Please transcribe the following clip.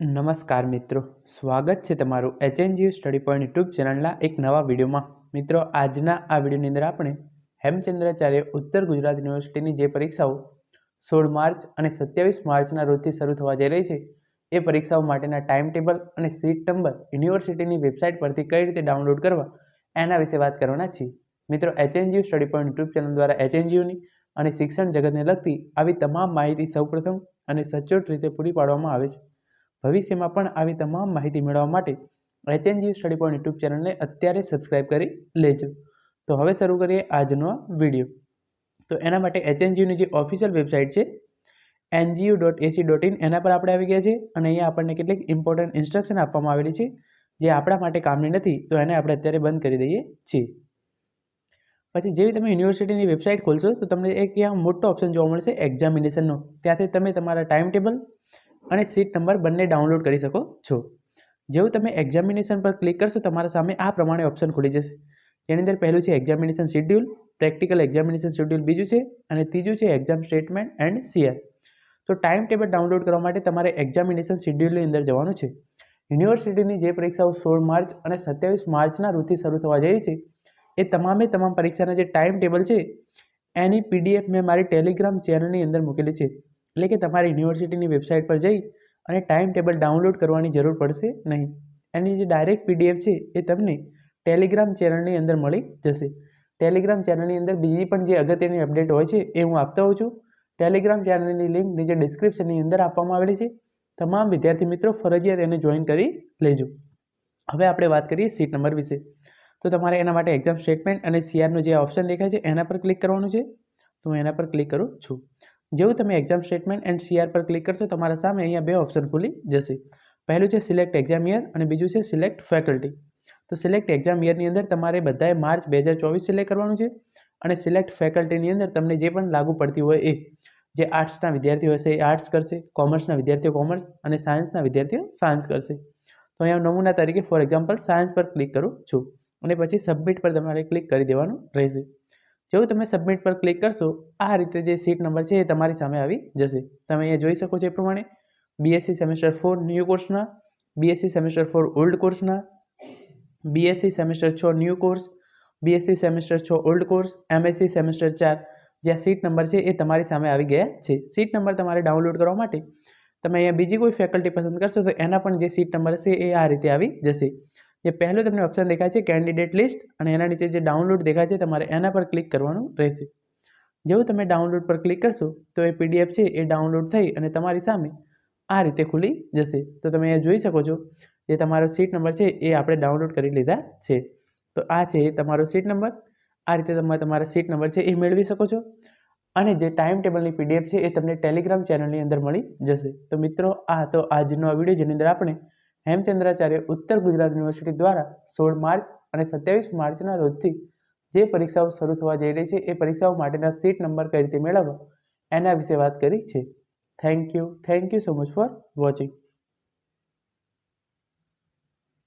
નમસ્કાર મિત્રો. સ્વાગત છે તમારું એચએનજીયુ સ્ટડી પોઈન્ટ યુટ્યુબ ચેનલના એક નવા વિડીયોમાં. મિત્રો, આજના આ વિડીયોની અંદર આપણે હેમચંદ્રાચાર્ય ઉત્તર ગુજરાત યુનિવર્સિટીની જે પરીક્ષાઓ સોળ માર્ચ અને સત્યાવીસ માર્ચના રોજથી શરૂ થવા જઈ રહી છે, એ પરીક્ષાઓ માટેના ટાઈમ ટેબલ અને સીટ નંબર યુનિવર્સિટીની વેબસાઇટ પરથી કઈ રીતે ડાઉનલોડ કરવા, એના વિશે વાત કરવાના છીએ. મિત્રો HNGU study point YouTube channel દ્વારા એચએનજીયુની અને શિક્ષણ જગતને લગતી આવી તમામ માહિતી સૌપ્રથમ અને સચોટ રીતે પૂરી પાડવામાં આવે છે. ભવિષ્યમાં પણ આવી તમામ માહિતી મેળવવા માટે એચએનજી સ્ટડી પોઈન્ટ યુટ્યુબ ચેનલને અત્યારે સબસ્ક્રાઇબ કરી લેજો. તો હવે શરૂ કરીએ આજનો વીડિયો. તો એના માટે એચએનજીયુની જે ઓફિશિયલ વેબસાઇટ છે, NGU dot AC dot in, એના પર આપણે આવી ગયા છે અને અહીંયા આપણને કેટલીક ઇમ્પોર્ટન્ટ ઇન્સ્ટ્રક્શન આપવામાં આવેલી છે, જે આપણા માટે કામની નથી, તો એને આપણે અત્યારે બંધ કરી દઈએ છીએ. પછી જેવી તમે યુનિવર્સિટીની વેબસાઇટ ખોલશો, તો તમને એક ત્યાં મોટો ઓપ્શન જોવા મળશે, એક્ઝામિનેશનનો. ત્યાંથી તમે તમારા ટાઈમ ટેબલ અને સીટ નંબર બંને ડાઉનલોડ કરી શકો છો. જેવું તમે એક્ઝામિનેશન પર ક્લિક કરશો, તમારા સામે આ પ્રમાણે ઓપ્શન ખુલી જશે. જેની અંદર પહેલું છે examination schedule practical examination schedule બીજું છે અને ત્રીજું છે એક્ઝામ સ્ટેટમેન્ટ એન્ડ સીઆર તો ટાઈમ ટેબલ ડાઉનલોડ કરવા માટે તમારે એક્ઝામિનેશન શેડ્યુલની અંદર જવાનું છે. યુનિવર્સિટીની જે પરીક્ષાઓ સોળ માર્ચ અને સત્યાવીસ માર્ચના રોજથી શરૂ થવા જઈ છે, એ તમામે તમામ પરીક્ષાના જે ટાઈમ ટેબલ છે, એની પીડીએફ મેં મારી ટેલિગ્રામ ચેનલની અંદર મૂકેલી છે. એટલે કે તમારે યુનિવર્સિટીની વેબસાઇટ પર જઈ અને ટાઈમ ટેબલ ડાઉનલોડ કરવાની જરૂર પડશે નહીં. એની જે ડાયરેક્ટ પીડીએફ છે એ તમને ટેલિગ્રામ ચેનલની અંદર મળી જશે. ટેલિગ્રામ ચેનલની અંદર બીજી પણ જે અગત્યની અપડેટ હોય છે એ હું આપતો હોઉં છું. ટેલિગ્રામ ચેનલની લિંક નીચે ડિસ્ક્રિપ્શનની અંદર આપવામાં આવેલી છે. તમામ વિદ્યાર્થી મિત્રો ફરજિયાત એને જોઈન કરી લેજો. હવે આપણે વાત કરીએ સીટ નંબર વિશે. તો તમારે એના માટે એક્ઝામ સ્ટેટમેન્ટ અને સીઆરનું જે ઓપ્શન દેખાય છે એના પર ક્લિક કરવાનું છે. તો હું એના પર ક્લિક કરું છું. જેવું તમે એક્ઝામ સ્ટેટમેન્ટ એન્ડ સીઆર પર ક્લિક કરશો, તમારા સામે અહીંયા બે ઓપ્શન ખુલી જશે. પહેલું છે સિલેક્ટ એક્ઝામ યર અને બીજું છે સિલેક્ટ ફેકલ્ટી તો સિલેક્ટ એક્ઝામ યરની અંદર તમારે બધાએ માર્ચ બે હજાર ચોવીસ સિલેક્ટ કરવાનું છે અને સિલેક્ટ ફેકલ્ટીની અંદર તમને જે પણ લાગુ પડતી હોય એ, જે આર્ટ્સના વિદ્યાર્થીઓ હશે એ આર્ટ્સ કરશે કોમર્સના વિદ્યાર્થીઓ કોમર્સ અને સાયન્સના વિદ્યાર્થીઓ સાયન્સ કરશે. તો અહીંયા નમૂના તરીકે ફોર એક્ઝામ્પલ સાયન્સ પર ક્લિક કરું છું અને પછી સબમિટ પર તમારે ક્લિક કરી દેવાનું રહેશે. જેવું તમે સબમિટ પર ક્લિક કરશો, આ રીતે જે સીટ નંબર છે એ તમારી સામે આવી જશે. તમે અહીંયા જોઈ શકો છો એ પ્રમાણે બીએસસી સેમેસ્ટર ફોર ન્યૂ કોર્સના બીએસસી સેમેસ્ટર ફોર ઓલ્ડ કોર્સના બીએસસી સેમેસ્ટર છ ન્યૂ કોર્સ બીએસસી સેમેસ્ટર છ ઓલ્ડ કોર્સ એમએસસી સેમેસ્ટર ચાર જ્યાં સીટ નંબર છે એ તમારી સામે આવી ગયા છે. સીટ નંબર તમારે ડાઉનલોડ કરવા માટે તમે અહીંયા બીજી કોઈ ફેકલ્ટી પસંદ કરશો તો એના પણ જે સીટ નંબર છે એ આ રીતે આવી જશે. જે પહેલો તમને ઓપ્શન દેખાય છે કેન્ડિડેટ લિસ્ટ અને એના નીચે જે ડાઉનલોડ દેખાય છે તમારે એના પર ક્લિક કરવાનું રહેશે. જેવું તમે ડાઉનલોડ પર ક્લિક કરશો, તો એ પીડીએફ છે, એ ડાઉનલોડ થઈ અને તમારી સામે આ રીતે ખુલી જશે. તો તમે અહીંયા જોઈ શકો છો, જે તમારો સીટ નંબર છે, એ આપણે ડાઉનલોડ કરી લીધા છે. તો આ છે તમારો સીટ નંબર આ રીતે તમે તમારા સીટ નંબર છે એ મેળવી શકો છો. અને જે ટાઈમ ટેબલની પીડીએફ છે, એ તમને ટેલિગ્રામ ચેનલની અંદર મળી જશે. તો મિત્રો, આ તો આજનો આ વીડિયો જેની અંદર આપણે હેમચંદ્રાચાર્ય ઉત્તર ગુજરાત યુનિવર્સિટી દ્વારા સોળ માર્ચ અને સત્યાવીસ માર્ચના રોજથી જે પરીક્ષાઓ શરૂ થવા જઈ રહી છે, એ પરીક્ષાઓ માટેના સીટ નંબર કઈ રીતે મેળવવા, એના વિશે વાત કરી છે. Thank you thank you so much for watching